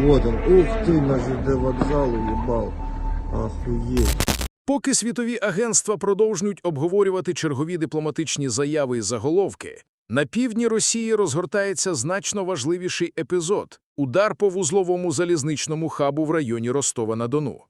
Вот он. Ух ты, на ЖД вокзал уебал. Охуеть. Поки світові агентства продовжують обговорювати чергові дипломатичні заяви і заголовки, на півдні Росії розгортається значно важливіший епізод – удар по вузловому залізничному хабу в районі Ростова-на-Дону.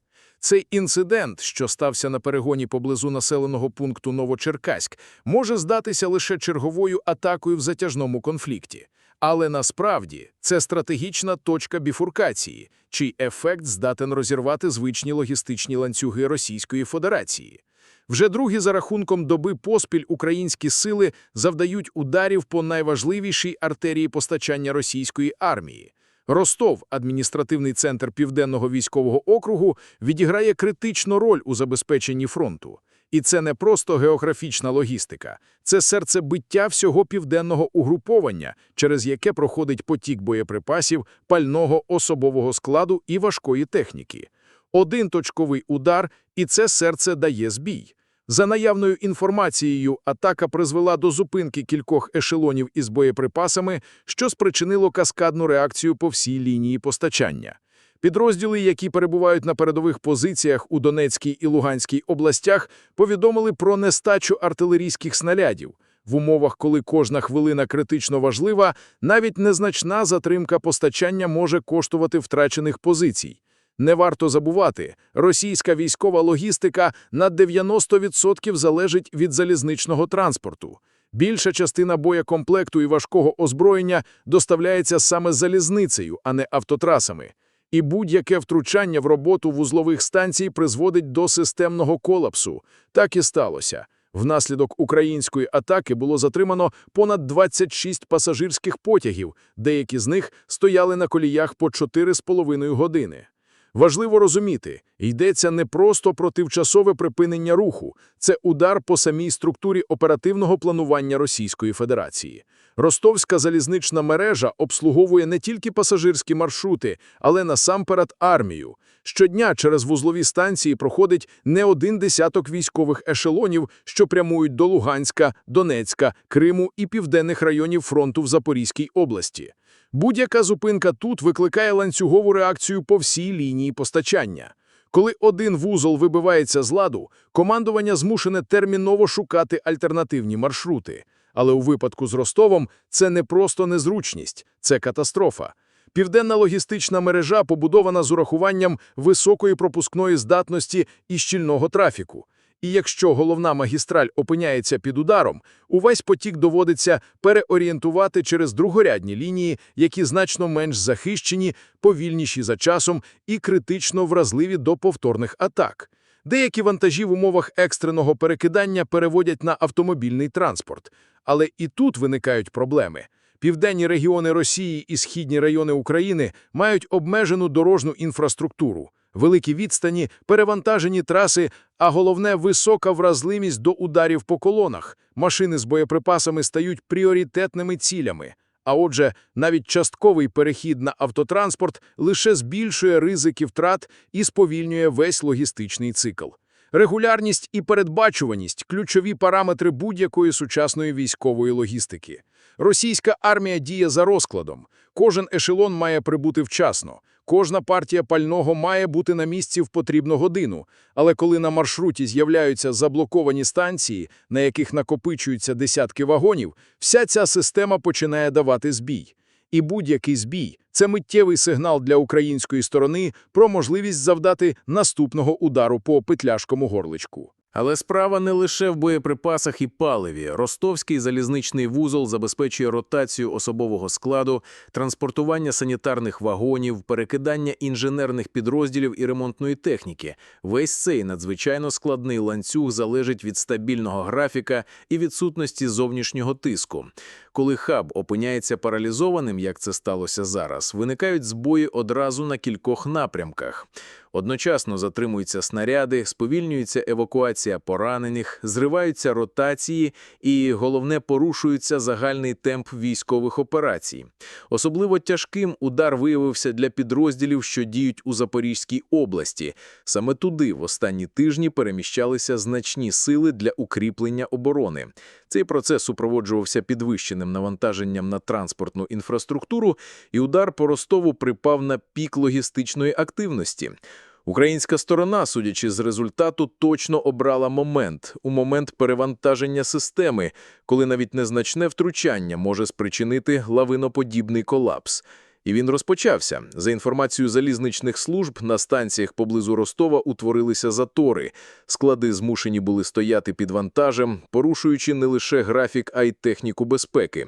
Цей інцидент, що стався на перегоні поблизу населеного пункту Новочеркаськ, може здатися лише черговою атакою в затяжному конфлікті. Але насправді це стратегічна точка біфуркації, чий ефект здатен розірвати звичні логістичні ланцюги Російської Федерації. Вже другі за рахунком доби поспіль українські сили завдають ударів по найважливішій артерії постачання російської армії. Ростов, адміністративний центр Південного військового округу, відіграє критичну роль у забезпеченні фронту. І це не просто географічна логістика, це серцебиття всього південного угруповання, через яке проходить потік боєприпасів, пального особового складу і важкої техніки. Один точковий удар, і це серце дає збій. За наявною інформацією, атака призвела до зупинки кількох ешелонів із боєприпасами, що спричинило каскадну реакцію по всій лінії постачання. Підрозділи, які перебувають на передових позиціях у Донецькій і Луганській областях, повідомили про нестачу артилерійських снарядів. В умовах, коли кожна хвилина критично важлива, навіть незначна затримка постачання може коштувати втрачених позицій. Не варто забувати, російська військова логістика на 90% залежить від залізничного транспорту. Більша частина боєкомплекту і важкого озброєння доставляється саме залізницею, а не автотрасами. І будь-яке втручання в роботу вузлових станцій призводить до системного колапсу. Так і сталося. Внаслідок української атаки було затримано понад 26 пасажирських потягів, деякі з них стояли на коліях по 4,5 години. Важливо розуміти, йдеться не просто про тимчасове припинення руху, це удар по самій структурі оперативного планування Російської Федерації. Ростовська залізнична мережа обслуговує не тільки пасажирські маршрути, але насамперед армію. Щодня через вузлові станції проходить не один десяток військових ешелонів, що прямують до Луганська, Донецька, Криму і південних районів фронту в Запорізькій області. Будь-яка зупинка тут викликає ланцюгову реакцію по всій лінії постачання. Коли один вузол вибивається з ладу, командування змушене терміново шукати альтернативні маршрути. Але у випадку з Ростовом це не просто незручність, це катастрофа. Південна логістична мережа побудована з урахуванням високої пропускної здатності і щільного трафіку. І якщо головна магістраль опиняється під ударом, увесь потік доводиться переорієнтувати через другорядні лінії, які значно менш захищені, повільніші за часом і критично вразливі до повторних атак. Деякі вантажі в умовах екстреного перекидання переводять на автомобільний транспорт. Але і тут виникають проблеми. Південні регіони Росії і східні райони України мають обмежену дорожню інфраструктуру, великі відстані, перевантажені траси, а головне – висока вразливість до ударів по колонах. Машини з боєприпасами стають пріоритетними цілями. А отже, навіть частковий перехід на автотранспорт лише збільшує ризики втрат і сповільнює весь логістичний цикл. Регулярність і передбачуваність – ключові параметри будь-якої сучасної військової логістики. Російська армія діє за розкладом. Кожен ешелон має прибути вчасно. Кожна партія пального має бути на місці в потрібну годину. Але коли на маршруті з'являються заблоковані станції, на яких накопичуються десятки вагонів, вся ця система починає давати збій. І будь-який збій – це миттєвий сигнал для української сторони про можливість завдати наступного удару по петляшкому горличку. Але справа не лише в боєприпасах і паливі. Ростовський залізничний вузол забезпечує ротацію особового складу, транспортування санітарних вагонів, перекидання інженерних підрозділів і ремонтної техніки. Весь цей надзвичайно складний ланцюг залежить від стабільного графіка і відсутності зовнішнього тиску. Коли хаб опиняється паралізованим, як це сталося зараз, виникають збої одразу на кількох напрямках. Одночасно затримуються снаряди, сповільнюється евакуація поранених, зриваються ротації і, головне, порушується загальний темп військових операцій. Особливо тяжким удар виявився для підрозділів, що діють у Запорізькій області. Саме туди в останні тижні переміщалися значні сили для укріплення оборони. Цей процес супроводжувався підвищеним навантаженням на транспортну інфраструктуру, і удар по Ростову припав на пік логістичної активності. Українська сторона, судячи з результату, точно обрала момент у момент перевантаження системи, коли навіть незначне втручання може спричинити лавиноподібний колапс. І він розпочався. За інформацією залізничних служб, на станціях поблизу Ростова утворилися затори. Склади змушені були стояти під вантажем, порушуючи не лише графік, а й техніку безпеки.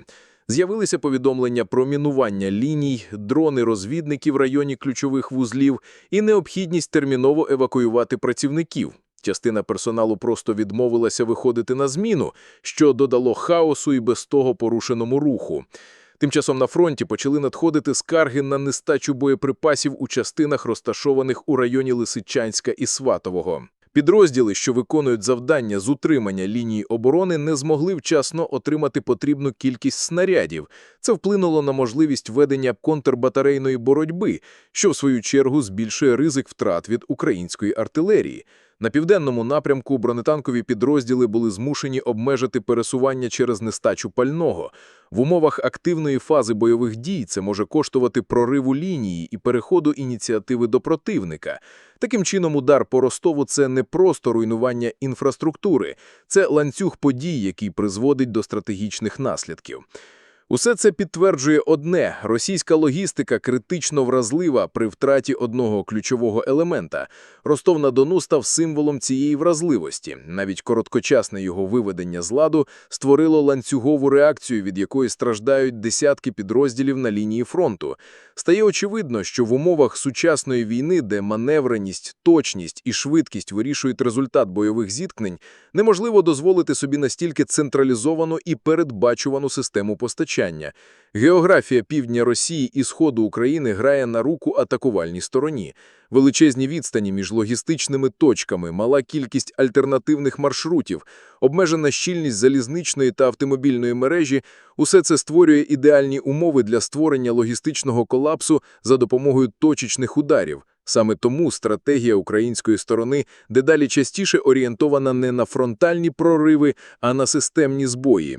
З'явилися повідомлення про мінування ліній, дрони-розвідники в районі ключових вузлів і необхідність терміново евакуювати працівників. Частина персоналу просто відмовилася виходити на зміну, що додало хаосу і без того порушеному руху. Тим часом на фронті почали надходити скарги на нестачу боєприпасів у частинах, розташованих у районі Лисичанська і Сватового. Підрозділи, що виконують завдання з утримання лінії оборони, не змогли вчасно отримати потрібну кількість снарядів. Це вплинуло на можливість ведення контрбатарейної боротьби, що в свою чергу збільшує ризик втрат від української артилерії. На південному напрямку бронетанкові підрозділи були змушені обмежити пересування через нестачу пального. В умовах активної фази бойових дій це може коштувати прориву лінії і переходу ініціативи до противника. Таким чином, удар по Ростову – це не просто руйнування інфраструктури, це ланцюг подій, який призводить до стратегічних наслідків. Усе це підтверджує одне – російська логістика критично вразлива при втраті одного ключового елемента. Ростов-на-Дону став символом цієї вразливості. Навіть короткочасне його виведення з ладу створило ланцюгову реакцію, від якої страждають десятки підрозділів на лінії фронту. Стає очевидно, що в умовах сучасної війни, де маневреність, точність і швидкість вирішують результат бойових зіткнень, неможливо дозволити собі настільки централізовану і передбачувану систему постачання. Географія півдня Росії і сходу України грає на руку атакувальній стороні. Величезні відстані між логістичними точками, мала кількість альтернативних маршрутів, обмежена щільність залізничної та автомобільної мережі – усе це створює ідеальні умови для створення логістичного колапсу за допомогою точечних ударів. Саме тому стратегія української сторони дедалі частіше орієнтована не на фронтальні прориви, а на системні збої.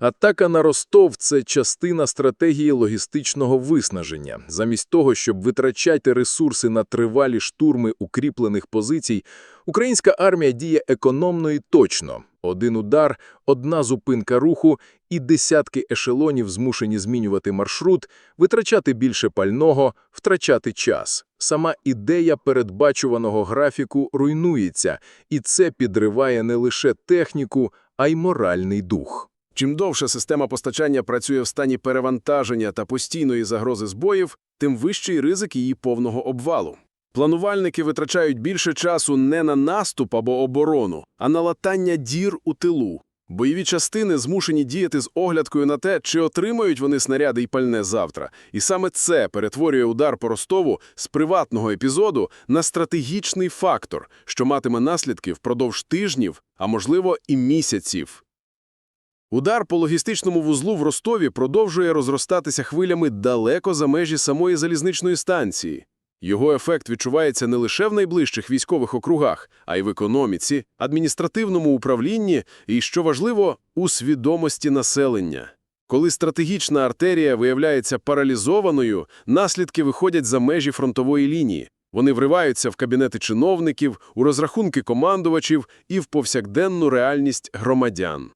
Атака на Ростов – це частина стратегії логістичного виснаження. Замість того, щоб витрачати ресурси на тривалі штурми укріплених позицій, українська армія діє економно і точно. Один удар, одна зупинка руху і десятки ешелонів змушені змінювати маршрут, витрачати більше пального, втрачати час. Сама ідея передбачуваного графіку руйнується, і це підриває не лише техніку, а й моральний дух. Чим довше система постачання працює в стані перевантаження та постійної загрози збоїв, тим вищий ризик її повного обвалу. Планувальники витрачають більше часу не на наступ або оборону, а на латання дір у тилу. Бойові частини змушені діяти з оглядкою на те, чи отримають вони снаряди і пальне завтра. І саме це перетворює удар по Ростову з приватного епізоду на стратегічний фактор, що матиме наслідки впродовж тижнів, а можливо і місяців. Удар по логістичному вузлу в Ростові продовжує розростатися хвилями далеко за межі самої залізничної станції. Його ефект відчувається не лише в найближчих військових округах, а й в економіці, адміністративному управлінні і, що важливо, у свідомості населення. Коли стратегічна артерія виявляється паралізованою, наслідки виходять за межі фронтової лінії. Вони вриваються в кабінети чиновників, у розрахунки командувачів і в повсякденну реальність громадян.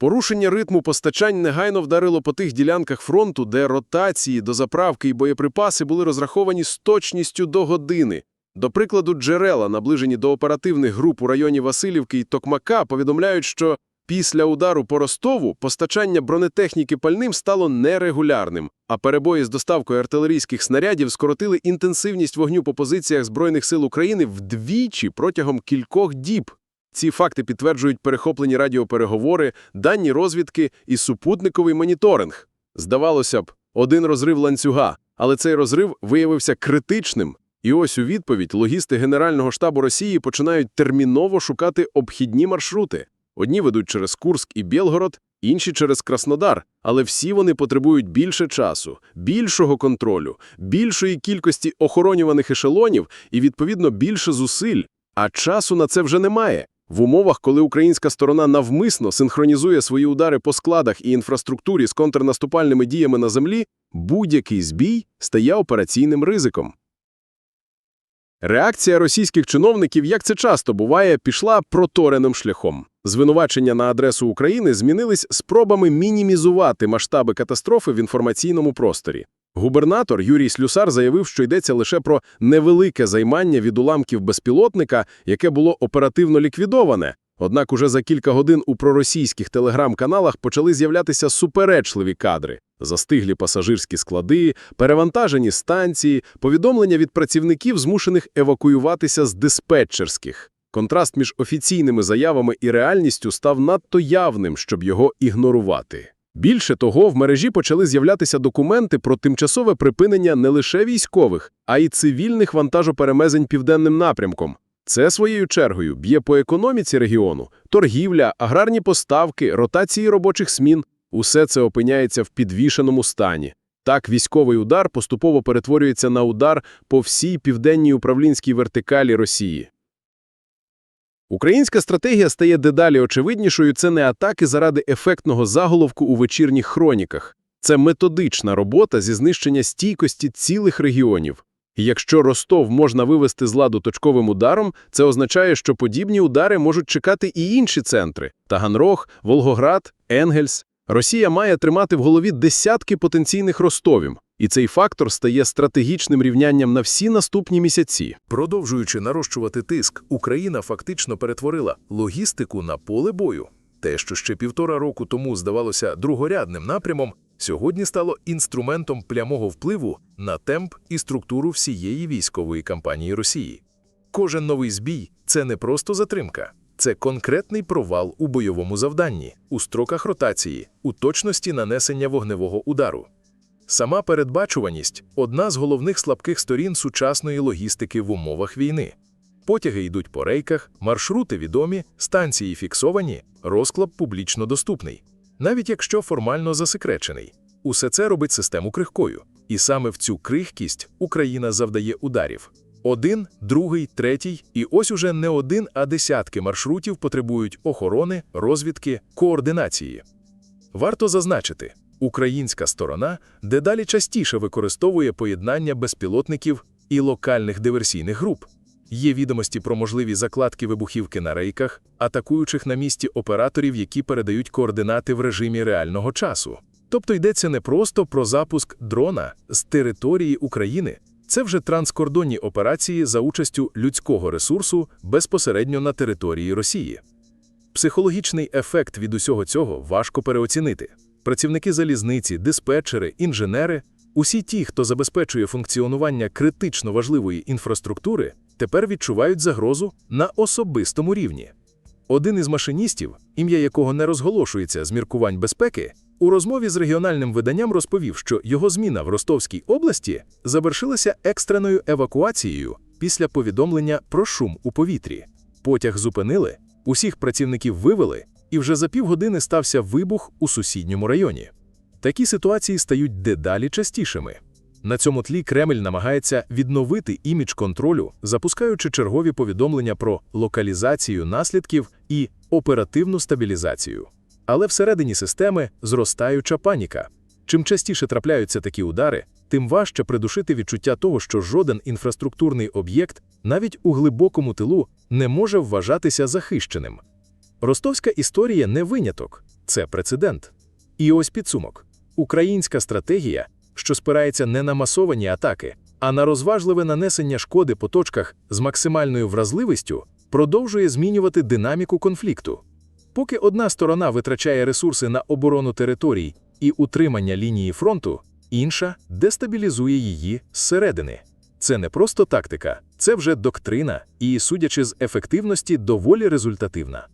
Порушення ритму постачань негайно вдарило по тих ділянках фронту, де ротації, дозаправки і боєприпаси були розраховані з точністю до години. До прикладу, джерела, наближені до оперативних груп у районі Васильівки і Токмака, повідомляють, що після удару по Ростову постачання бронетехніки пальним стало нерегулярним, а перебої з доставкою артилерійських снарядів скоротили інтенсивність вогню по позиціях Збройних сил України вдвічі протягом кількох діб. Ці факти підтверджують перехоплені радіопереговори, дані розвідки і супутниковий моніторинг. Здавалося б, один розрив ланцюга, але цей розрив виявився критичним. І ось у відповідь логісти Генерального штабу Росії починають терміново шукати обхідні маршрути. Одні ведуть через Курск і Білгород, інші через Краснодар, але всі вони потребують більше часу, більшого контролю, більшої кількості охоронюваних ешелонів і, відповідно, більше зусиль. А часу на це вже немає. В умовах, коли українська сторона навмисно синхронізує свої удари по складах і інфраструктурі з контрнаступальними діями на землі, будь-який збій стає операційним ризиком. Реакція російських чиновників, як це часто буває, пішла протореним шляхом. Звинувачення на адресу України змінились спробами мінімізувати масштаби катастрофи в інформаційному просторі. Губернатор Юрій Слюсар заявив, що йдеться лише про невелике займання від уламків безпілотника, яке було оперативно ліквідоване. Однак уже за кілька годин у проросійських телеграм-каналах почали з'являтися суперечливі кадри. Застиглі пасажирські склади, перевантажені станції, повідомлення від працівників, змушених евакуюватися з диспетчерських. Контраст між офіційними заявами і реальністю став надто явним, щоб його ігнорувати. Більше того, в мережі почали з'являтися документи про тимчасове припинення не лише військових, а й цивільних вантажоперемезень південним напрямком. Це своєю чергою б'є по економіці регіону, торгівля, аграрні поставки, ротації робочих смін – усе це опиняється в підвішеному стані. Так, військовий удар поступово перетворюється на удар по всій південній управлінській вертикалі Росії. Українська стратегія стає дедалі очевиднішою – це не атаки заради ефектного заголовку у вечірніх хроніках. Це методична робота зі знищення стійкості цілих регіонів. І якщо Ростов можна вивести з ладу точковим ударом, це означає, що подібні удари можуть чекати і інші центри – Таганрог, Волгоград, Енгельс. Росія має тримати в голові десятки потенційних Ростовів, і цей фактор стає стратегічним рівнянням на всі наступні місяці. Продовжуючи нарощувати тиск, Україна фактично перетворила логістику на поле бою. Те, що ще півтора року тому здавалося другорядним напрямом, сьогодні стало інструментом прямого впливу на темп і структуру всієї військової кампанії Росії. Кожен новий збій – це не просто затримка, це конкретний провал у бойовому завданні, у строках ротації, у точності нанесення вогневого удару. Сама передбачуваність – одна з головних слабких сторін сучасної логістики в умовах війни. Потяги йдуть по рейках, маршрути відомі, станції фіксовані, розклад публічно доступний. Навіть якщо формально засекречений. Усе це робить систему крихкою. І саме в цю крихкість Україна завдає ударів. Один, другий, третій, і ось уже не один, а десятки маршрутів потребують охорони, розвідки, координації. Варто зазначити, українська сторона дедалі частіше використовує поєднання безпілотників і локальних диверсійних груп. Є відомості про можливі закладки вибухівки на рейках, атакуючих на місці операторів, які передають координати в режимі реального часу. Тобто йдеться не просто про запуск дрона з території України, це вже транскордонні операції за участю людського ресурсу безпосередньо на території Росії. Психологічний ефект від усього цього важко переоцінити. Працівники залізниці, диспетчери, інженери усі ті, хто забезпечує функціонування критично важливої інфраструктури, тепер відчувають загрозу на особистому рівні. Один із машиністів, ім'я якого не розголошується з міркувань безпеки, у розмові з регіональним виданням розповів, що його зміна в Ростовській області завершилася екстреною евакуацією після повідомлення про шум у повітрі. Потяг зупинили, усіх працівників вивели, і вже за півгодини стався вибух у сусідньому районі. Такі ситуації стають дедалі частішими. На цьому тлі Кремль намагається відновити імідж контролю, запускаючи чергові повідомлення про локалізацію наслідків і оперативну стабілізацію. Але всередині системи зростаюча паніка. Чим частіше трапляються такі удари, тим важче придушити відчуття того, що жоден інфраструктурний об'єкт, навіть у глибокому тилу, не може вважатися захищеним. Ростовська історія не виняток, це прецедент. І ось підсумок: українська стратегія, що спирається не на масовані атаки, а на розважливе нанесення шкоди по точках з максимальною вразливістю, продовжує змінювати динаміку конфлікту. Поки одна сторона витрачає ресурси на оборону територій і утримання лінії фронту, інша дестабілізує її зсередини. Це не просто тактика, це вже доктрина і, судячи з ефективності, доволі результативна.